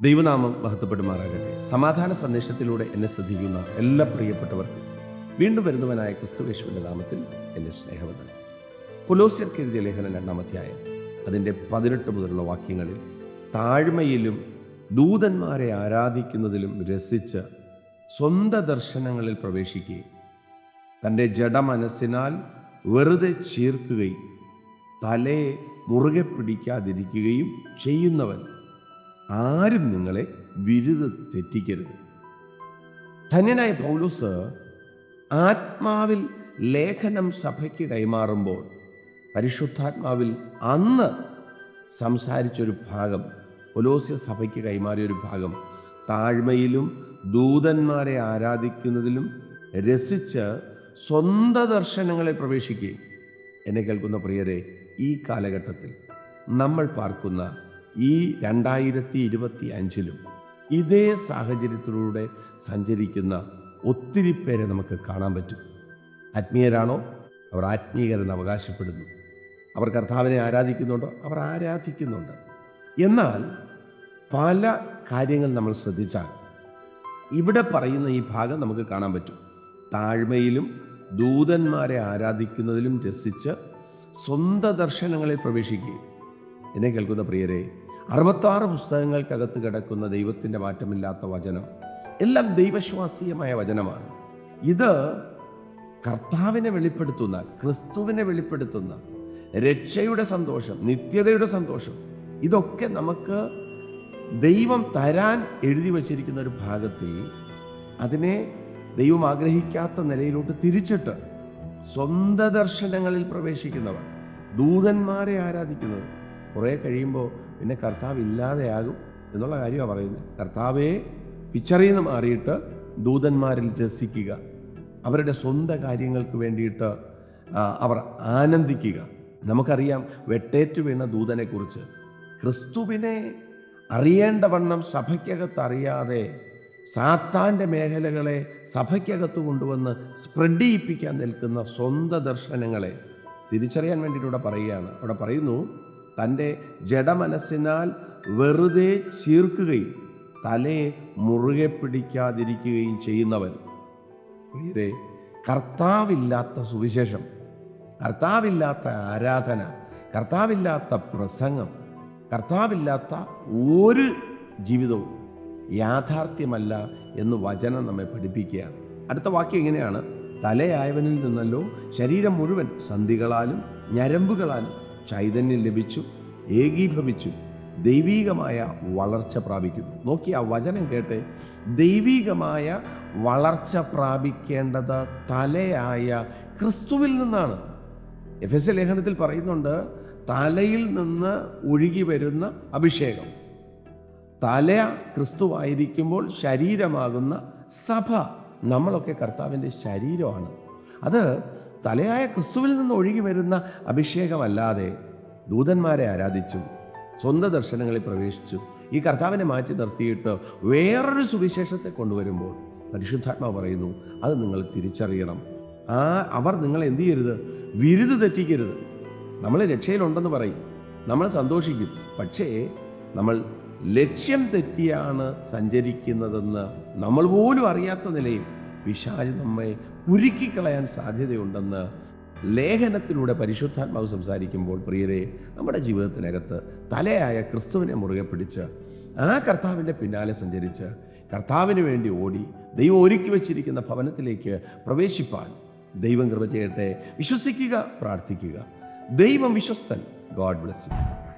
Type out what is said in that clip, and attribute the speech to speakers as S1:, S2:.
S1: ദൈവനാമം മഹത്വപ്പെടുമാറാകട്ടെ. സമാധാന സന്ദേശത്തിലൂടെ എന്നെ ശ്രദ്ധിക്കുന്ന എല്ലാ പ്രിയപ്പെട്ടവർക്കും വീണ്ടും വരുന്നവനായ ക്രിസ്തുവേശുവിന്റെ നാമത്തിൽ എന്നെ സ്നേഹവന്ദനം. കൊലോസ്യർക്ക് എഴുതിയ ലേഖനം രണ്ടാമധ്യായം അതിന്റെ പതിനെട്ട് മുതലുള്ള വാക്യങ്ങളിൽ താഴ്മയിലും ദൂതന്മാരെ ആരാധിക്കുന്നതിലും രസിച്ച് സ്വന്ത ദർശനങ്ങളിൽ പ്രവേശിക്കുകയും തന്റെ ജഡമനസ്സിനാൽ വെറുതെ ചീർക്കുകയും തലയെ മുറുകെ പിടിക്കാതിരിക്കുകയും ചെയ്യുന്നവൻ ആരും നിങ്ങളെ വിരുത് തെറ്റിക്കരുത്. ധന്യനായ പൗലൂസ് ആത്മാവിൽ ലേഖനം സഭയ്ക്ക് കൈമാറുമ്പോൾ പരിശുദ്ധാത്മാവിൽ അന്ന് സംസാരിച്ചൊരു ഭാഗം കൊലോസ്യ സഭയ്ക്ക് കൈമാറിയൊരു ഭാഗം താഴ്മയിലും ദൂതന്മാരെ ആരാധിക്കുന്നതിലും രസിച്ച് സ്വന്ത ദർശനങ്ങളെ പ്രവേശിക്കുകയും. എന്നെ കേൾക്കുന്ന പ്രിയരെ ഈ കാലഘട്ടത്തിൽ നമ്മൾ പാർക്കുന്ന ഈ രണ്ടായിരത്തി ഇരുപത്തി അഞ്ചിലും ഇതേ സാഹചര്യത്തിലൂടെ സഞ്ചരിക്കുന്ന ഒത്തിരി പേരെ നമുക്ക് കാണാൻ പറ്റും. ആത്മീയരാണോ? അവർ ആത്മീയരെന്ന് അവകാശപ്പെടുന്നു. അവർ കർത്താവിനെ ആരാധിക്കുന്നുണ്ടോ? അവർ ആരാധിക്കുന്നുണ്ട്. എന്നാൽ പല കാര്യങ്ങൾ നമ്മൾ ശ്രദ്ധിച്ചാൽ ഇവിടെ പറയുന്ന ഈ ഭാഗം നമുക്ക് കാണാൻ പറ്റും. താഴ്മയിലും ദൂതന്മാരെ ആരാധിക്കുന്നതിലും രസിച്ച് സ്വന്ത ദർശനങ്ങളിൽ പ്രവേശിക്കുകയും. എന്നെ കേൾക്കുന്ന പ്രിയരെ അറുപത്താറ് പുസ്തകങ്ങൾക്കകത്ത് കിടക്കുന്ന ദൈവത്തിന്റെ മാറ്റമില്ലാത്ത വചനം എല്ലാം ദൈവശ്വാസീയമായ വചനമാണ്. ഇത് കർത്താവിനെ വെളിപ്പെടുത്തുന്ന ക്രിസ്തുവിനെ വെളിപ്പെടുത്തുന്ന രക്ഷയുടെ സന്തോഷം നിത്യതയുടെ സന്തോഷം ഇതൊക്കെ നമുക്ക് ദൈവം തരാൻ എഴുതി വച്ചിരിക്കുന്ന ഒരു ഭാഗത്തിൽ അതിനെ ദൈവം ആഗ്രഹിക്കാത്ത നിലയിലോട്ട് തിരിച്ചിട്ട് സ്വന്ത ദർശനങ്ങളിൽ പ്രവേശിക്കുന്നവർ ദൂതന്മാരെ ആരാധിക്കുന്നത്. കുറേ കഴിയുമ്പോൾ പിന്നെ കർത്താവ് ഇല്ലാതെയാകും എന്നുള്ള കാര്യമാണ് പറയുന്നത്. കർത്താവെ പിച്ചറിയിൽ നിന്ന് മാറിയിട്ട് ദൂതന്മാരിൽ രസിക്കുക. അവരുടെ സ്വന്തം കാര്യങ്ങൾക്ക് വേണ്ടിയിട്ട് അവർ ആനന്ദിക്കുക. നമുക്കറിയാം വെട്ടേറ്റു വീണ ദൂതനെക്കുറിച്ച്. ക്രിസ്തുവിനെ അറിയേണ്ടവണ്ണം സഭയ്ക്കകത്ത് അറിയാതെ സാത്താന്റെ മേഖലകളെ സഭയ്ക്കകത്ത് കൊണ്ടുവന്ന് സ്പ്രെഡ് ചെയ്യിപ്പിക്കാൻ നിൽക്കുന്ന സ്വന്തം ദർശനങ്ങളെ തിരിച്ചറിയാൻ വേണ്ടിയിട്ട് ഇവിടെ പറയുകയാണ്. അവിടെ പറയുന്നു തന്റെ ജഡമനസ്സിനാൽ വെറുതെ ചീർക്കുകയും തലയെ മുറുകെ പിടിക്കാതിരിക്കുകയും ചെയ്യുന്നവൻ. പ്രിയരെ കർത്താവില്ലാത്ത സുവിശേഷം കർത്താവില്ലാത്ത ആരാധന കർത്താവില്ലാത്ത പ്രസംഗം കർത്താവില്ലാത്ത ഒരു ജീവിതവും യാഥാർത്ഥ്യമല്ല എന്ന് വചനം നമ്മെ പഠിപ്പിക്കുകയാണ്. അടുത്ത വാക്യം ഇങ്ങനെയാണ് തലയായവനിൽ നിന്നല്ലോ ശരീരം മുഴുവൻ സന്ധികളാലും ഞരമ്പുകളാലും ചൈതന്യം ലഭിച്ചു ഏകീഭവിച്ചു ദൈവീകമായ വളർച്ച പ്രാപിക്കുന്നു. നോക്കി ആ വചനം കേട്ടെ. ദൈവീകമായ വളർച്ച പ്രാപിക്കേണ്ടത് തലയായ ക്രിസ്തുവിൽ നിന്നാണ്. എഫ് എസ് ലേഖനത്തിൽ പറയുന്നുണ്ട് തലയിൽ നിന്ന് ഒഴുകി വരുന്ന അഭിഷേകം. തല ക്രിസ്തുവായിരിക്കുമ്പോൾ ശരീരമാകുന്ന സഭ നമ്മളൊക്കെ കർത്താവിന്റെ ശരീരമാണ്. അത് തലയായ ക്രിസ്തുവിൽ നിന്ന് ഒഴുകി വരുന്ന അഭിഷേകമല്ലാതെ ദൂതന്മാരെ ആരാധിച്ചു സ്വന്തം ദർശനങ്ങളിൽ പ്രവേശിച്ചു ഈ കർത്താവിനെ മാറ്റി നിർത്തിയിട്ട് വേറൊരു സുവിശേഷത്തെ കൊണ്ടുവരുമ്പോൾ പരിശുദ്ധാത്മാവ് പറയുന്നു അത് നിങ്ങൾ തിരിച്ചറിയണം. ആ അവർ നിങ്ങൾ എന്ത് ചെയ്യരുത്? വിരുത് തെറ്റിക്കരുത്. നമ്മൾ രക്ഷയിലുണ്ടെന്ന് പറയും നമ്മൾ സന്തോഷിക്കും. പക്ഷേ നമ്മൾ ലക്ഷ്യം തെറ്റിയാണ് സഞ്ചരിക്കുന്നതെന്ന് നമ്മൾ പോലും അറിയാത്ത നിലയിൽ വിശാലി നമ്മെ ഉരുക്കിക്കളയാൻ സാധ്യതയുണ്ടെന്ന് ലേഖനത്തിലൂടെ പരിശുദ്ധാത്മാവ് സംസാരിക്കുമ്പോൾ പ്രിയരെ നമ്മുടെ ജീവിതത്തിനകത്ത് തലയായ ക്രിസ്തുവിനെ മുറുകെ പിടിച്ച് ആ കർത്താവിന്റെ പിന്നാലെ സഞ്ചരിച്ച് കർത്താവിന് വേണ്ടി ഓടി ദൈവം ഒരുക്കി വച്ചിരിക്കുന്ന ഭവനത്തിലേക്ക് പ്രവേശിപ്പാൻ ദൈവം കൃപ ചെയ്യട്ടെ. വിശ്വസിക്കുക പ്രാർത്ഥിക്കുക. ദൈവം വിശ്വസ്തൻ. God bless you.